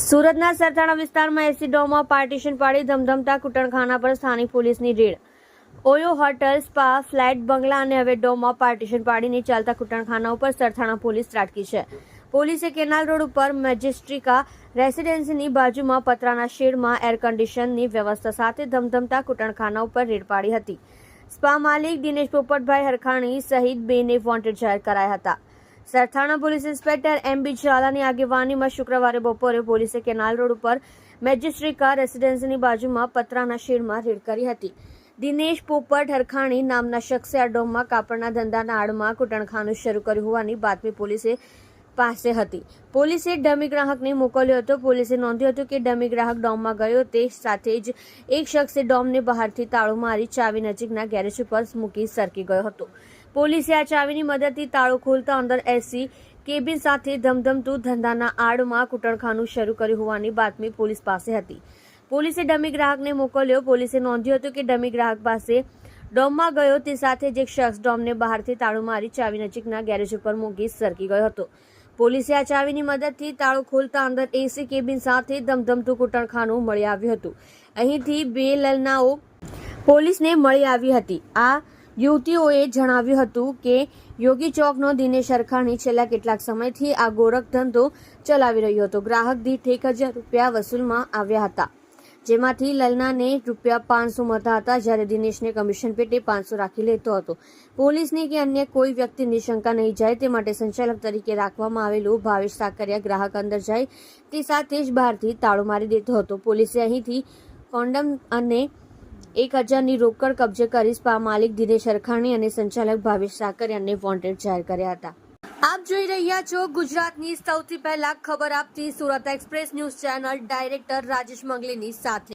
સુરતના સરથાણા વિસ્તારમાં એસી ડોમાં પાર્ટીશન પાડી ધમધમતા કુટણખાના પર સ્થાનિક પોલીસની raid. OYO hotel, spa flat બંગલા અને હવે ડોમાં પાર્ટીશન પાડીને ચાલતા કુટણખાના ઉપર સરથાણા પોલીસ ત્રાટકી છે. પોલીસે કેનાલ રોડ ઉપર મેજેસ્ટ્રિકા રેસિડેન્સીની બાજુમાં પતરાના શેડમાં એર કન્ડિશનની વ્યવસ્થા સાથે ધમધમતા કુટણખાના ઉપર રેડ પાડી હતી. સ્પા માલિક દિનેશ પોપટભાઈ હરખાણી સહિત બેને વોન્ટેડ જાહેર કરાયા હતા. Sarthana police inspector M B ઝાલાની આગેવાનીમાં શુક્રવારે બપોરે પોલીસે કેનાલ રોડ ઉપર મેજિસ્ટ્રિકા રેસિડેન્સીની બાજુમાં પતરાના શેડમાં રેડ કરી હતી. દિનેશ પોપટ હરખાણી નામના શખ્સે આ ડોમમાં કાપડના ધંધાના આડમાં કુટણખાનું શરૂ કર્યું હોવાની બાતમી પોલીસે પાસે હતી. પોલીસે ડમી ગ્રાહકને મોકલ્યો હતો. પોલીસે નોંધ્યું હતું કે ડમી ગ્રાહક ડોમમાં ગયો. તે સાથે જ એક શખ્સે ડોમને બહારથી તાળું મારી ચાવી નજીકના ગેરેજ ઉપર મૂકી સરકી ગયો હતો. પોલીસે આ ચાવીની મદદથી તાળું ખોલતા અંદર એસી, કેબિન સાથે ધમધમતું ધંધાના આડમાં કુટણખાનું શરૂ કર્યું હોવાની બાતમી પોલીસ પાસે હતી. પોલીસે ડમી ગ્રાહકને મોકલ્યો. પોલીસે નોંધ્યું હતું કે ડમી ગ્રાહક પાસે ડોમમાં ગયો. તે સાથે જ એક શખ્સ ડોમને બહારથી તાળું મારી ચાવી નજીકના ગેરેજ ઉપર મૂકી સરકી ગયો હતો. પોલીસે આ ચાવીની મદદથી તાળું ખોલતા અંદર એસી, કેબિન સાથે ધમધમતું કુટણખાનું મળી આવ્યું હતું. અહીંથી બે લલનાઓ પોલીસને મળી આવી હતી. આ યુવતીઓએ જણાવ્યું હતું કે, યોગી ચોકનો દિનેશ અરખાણી છેલ્લા કેટલાક સમયથી આ ગોરખ ધંધો ચલાવી રહ્યો હતો. ગ્રાહક દીઠ એક હજાર રૂપિયા વસૂલમાં આવ્યા હતા, જેમાંથી લલનાને રૂપિયા પાંચસો મળતા હતા જ્યારે દિનેશને કમિશન પેટે પાંચસો રાખી લેતો હતો. પોલીસની કે અન્ય કોઈ વ્યક્તિની શંકા નહીં જાય તે માટે સંચાલક તરીકે રાખવામાં આવેલું ભાવેશ સાકરિયા ગ્રાહક અંદર જાય તે સાથે જ બહારથી તાળું મારી દેતો હતો. પોલીસે અહીંથી કોન્ડમ અને એક હજારની રોકડ કબજે કરી સ્પા માલિક દિનેશ અરખાણી અને સંચાલક ભાવેશ સાકરિયાને વોન્ટેડ જાહેર કર્યા હતા. આપ જોઈ રહ્યા છો ગુજરાતની સૌથી પહેલા ખબર આપતી Surat express news channel director Rajesh મંગલીની સાથે.